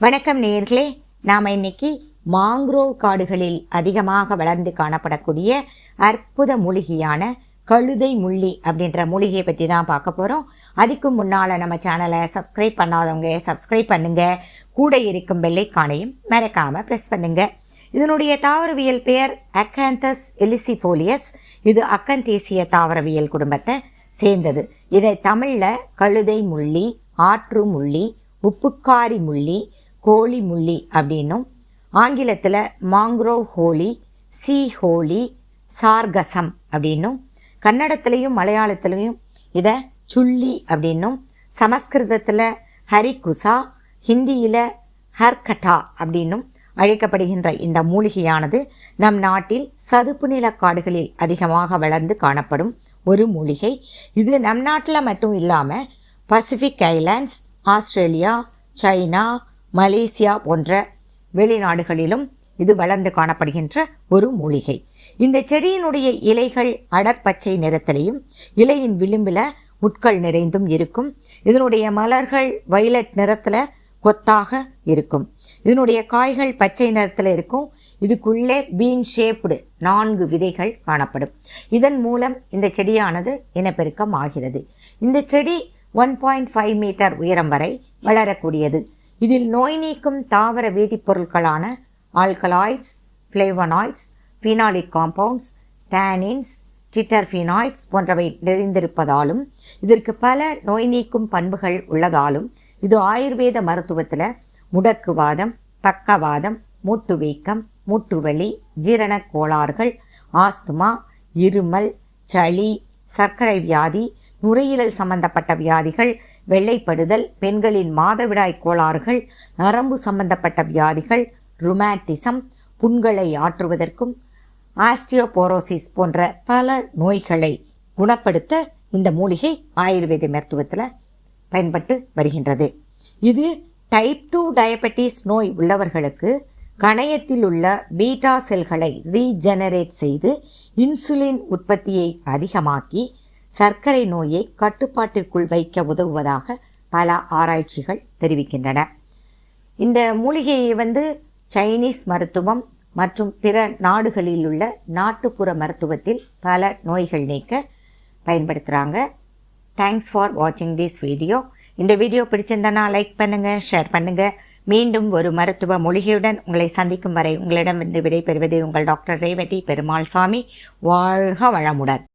வணக்கம் நேர்களே. நாம் இன்னைக்கு மாங்க்ரோவ் காடுகளில் அதிகமாக வளர்ந்து காணப்படக்கூடிய அற்புத மூலிகையான கழுதை முள்ளி அப்படின்ற மூலிகையை பற்றி தான் பார்க்க போகிறோம் அதுக்கு முன்னால் நம்ம சேனலை சப்ஸ்கிரைப் பண்ணாதவங்க சப்ஸ்கிரைப் பண்ணுங்கள் கூட இருக்கும் வெள்ளைக்கானையும் மறக்காமல் ப்ரெஸ் பண்ணுங்கள் இதனுடைய தாவரவியல் பெயர் அக்காந்தஸ் எலிசிஃபோலியஸ் இது அக்கந்தேசிய தாவரவியல் குடும்பத்தை சேர்ந்தது. இதை தமிழில் கழுதை முள்ளி ஆற்று முள்ளி உப்புக்காரி முள்ளி கோழி முள்ளி அப்படின்னும். ஆங்கிலத்தில் மாங்க்ரோவ் ஹோலி சி ஹோலி சார்கசம் அப்படின்னும். கன்னடத்துலேயும் மலையாளத்துலேயும் இதை சுள்ளி அப்படின்னும். சமஸ்கிருதத்தில் ஹரிகுசா ஹிந்தியில் ஹர்கட்டா அப்படின்னும் அழைக்கப்படுகின்ற இந்த மூலிகையானது நம் நாட்டில் சதுப்பு நில காடுகளில் அதிகமாக வளர்ந்து காணப்படும் ஒரு மூலிகை. இது நம் நாட்டில் மட்டும் இல்லாமல் Pacific islands Australia China Malaysia போன்ற வெளிநாடுகளிலும் இது வளர்ந்து காணப்படுகின்ற ஒரு மூலிகை. இந்த செடியினுடைய இலைகள் அடற்பச்சை நிறத்திலையும் இலையின் விளிம்பில் முட்கள் நிறைந்தும் இருக்கும். இதனுடைய மலர்கள் வைலட் நிறத்தில் கொத்தாக இருக்கும். இதனுடைய காய்கள் பச்சை நிறத்தில் இருக்கும். இதுக்குள்ளே பீன் ஷேப்டு நான்கு விதைகள் காணப்படும். இதன் மூலம் இந்த செடியானது இனப்பெருக்கம் ஆகிறது. இந்த செடி ஒன் பாயிண்ட் ஃபைவ் மீட்டர் உயரம் வரை வளரக்கூடியது. இதில் நோய் நீக்கும் தாவர வேதிப்பொருட்களான alkaloids flavonoids phenolic compounds tannins diterpenoids போன்றவை நிறைந்திருப்பதாலும் இதற்கு பல நோய் நீக்கும் பண்புகள் உள்ளதாலும் இது ஆயுர்வேத மருத்துவத்தில் முடக்குவாதம் பக்கவாதம் மூட்டு வீக்கம் மூட்டுவலி ஜீரண கோளாறுகள் ஆஸ்துமா இருமல் சளி சர்க்கரை வியாதி நுரையீரல் சம்பந்தப்பட்ட வியாதிகள் வெள்ளைப்படுதல் பெண்களின் மாதவிடாய் கோளாறுகள் நரம்பு சம்பந்தப்பட்ட வியாதிகள் ருமாட்டிசம் புண்களை ஆற்றுவதற்கும் ஆஸ்டியோபோரோசிஸ் போன்ற பல நோய்களை குணப்படுத்த இந்த மூலிகை ஆயுர்வேத மருத்துவத்தில் பயன்பட்டு வருகின்றது. இது டைப் டூ டயபெட்டிஸ் நோய் உள்ளவர்களுக்கு கணையத்தில் உள்ள பீட்டா செல்களை ரீஜெனரேட் செய்து இன்சுலின் உற்பத்தியை அதிகமாக்கி சர்க்கரை நோயை கட்டுப்பாட்டிற்குள் வைக்க உதவுவதாக பல ஆராய்ச்சிகள் தெரிவிக்கின்றன. இந்த மூலிகையை வந்து சைனீஸ் மருத்துவம் மற்றும் பிற நாடுகளில் உள்ள நாட்டுப்புற மருத்துவத்தில் பல நோய்கள் நீக்க பயன்படுத்துகிறாங்க தேங்க்ஸ் ஃபார் வாட்சிங் திஸ் வீடியோ இந்த வீடியோ பிடிச்சிருந்தனா லைக் பண்ணுங்கள் ஷேர் பண்ணுங்கள் மீண்டும் ஒரு மருத்துவ மூலிகையுடன் உங்களை சந்திக்கும் வரை உங்களிடமிருந்து விடைபெறுவது உங்கள் டாக்டர் ரேவதி பெருமாள் சாமி. வாழ்க வளமுடன்.